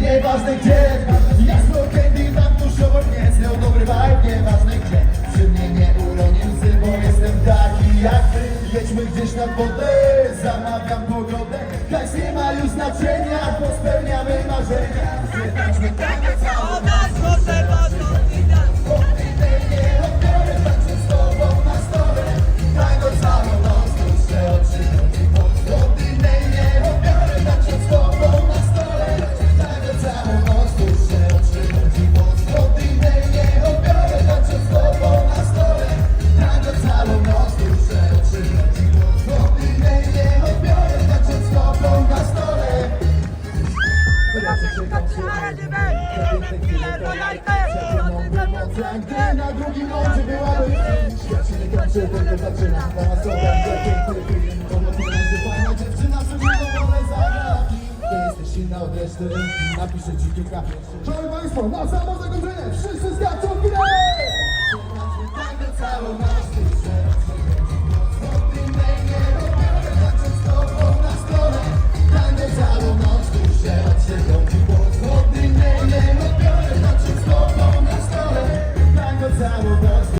Nieważne gdzie Jasno candy tam tuż obok mnie Znał dobry vibe Nieważne gdzie. Przy mnie nie uroni łzy Bo jestem taki jak ty. Jedźmy gdzieś nad wodę Zamawiam pogodę. Hajs nie ma już znaczenia Bo spełniamy Gdy na drugim lądzie byłaby Świat na samo zakończenie. Wszyscy skaczą